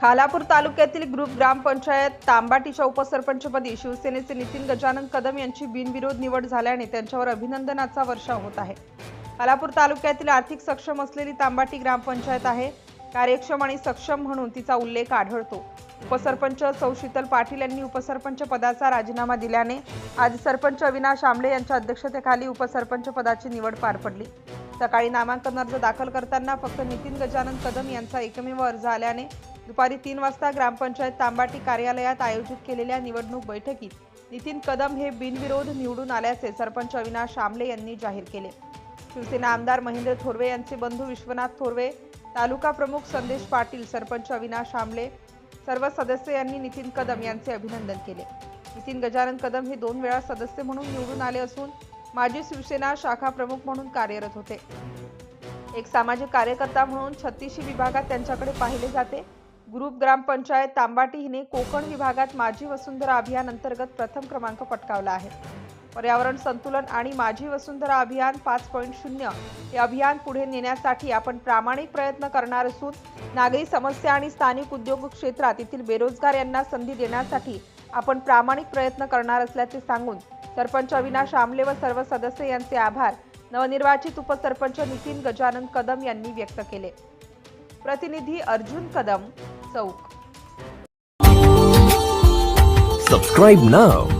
खालापूर तालुक्यातील ग्रुप ग्रामपंचायत तांबाटीच्या उपसरपंचपदी शिवसेनेचे नितीन गजानन कदम यांची बिनविरोध निवड झाल्याने त्यांच्यावर अभिनंदनाचा वर्षा होत आहे. खालापूर तालुक्यातील आर्थिक सक्षम असलेली तांबाटी ग्रामपंचायत आहे. कार्यक्षम आणि सक्षम म्हणून तिचा उल्लेख आढळतो. उपसरपंच सौशीतल पाटील यांनी उपसरपंच पदाचा राजीनामा दिल्याने आज सरपंच अविनाश आंबळे यांच्या अध्यक्षतेखाली उपसरपंच पदाची निवड पार पडली. सकाळी नामांकन अर्ज दाखल करताना फक्त नितीन गजानन कदम यांचा एकमेव अर्ज आल्याने दुपारी तीन वाजता ग्रामपंचायत तांबाटी कार्यालयात आयोजित केलेल्या निवडणूक बैठकीत नितीन कदम हे बिनविरोध निवडून आल्याचे सरपंच अविनाश आमले यांनी जाहीर केले. शिवसेना आमदार महेंद्र थोरवे यांचे बंधू विश्वनाथ थोरवे तालुका प्रमुख संदेश पाटील सरपंच अविनाश आमले सर्व सदस्य यांनी नितीन कदम यांचे अभिनंदन केले. नितीन गजानन कदम हे दोन वेळा सदस्य म्हणून निवडून आले असून माजी शिवसेना शाखा प्रमुख म्हणून कार्यरत होते. एक सामाजिक कार्यकर्ता म्हणून छत्तीशी विभागात त्यांच्याकडे पाहिले जाते. ग्रुप ग्रामपंचायत तांबाटी हिने कोकण विभागात माझी वसुंधरा अभियान अंतर्गत प्रथम क्रमांक पटकावला आहे. पर्यावरण संतुलन आणि माझी वसुंधरा अभियान पाच पॉईंट शून्य. हे अभियान पुढे नेण्यासाठी आपण प्रामाणिक प्रयत्न करणार असून नागरी समस्या आणि स्थानिक उद्योग क्षेत्रात येथील बेरोजगार यांना संधी देण्यासाठी आपण प्रामाणिक प्रयत्न करणार असल्याचे सांगून सरपंच अविनाश आमले व सर्व सदस्य यांचे आभार. नवनिर्वाचित उपसरपंच नितीन गजानन कदम यांनी व्यक्त केले. प्रतिनिधी अर्जुन कदम चौक. Subscribe now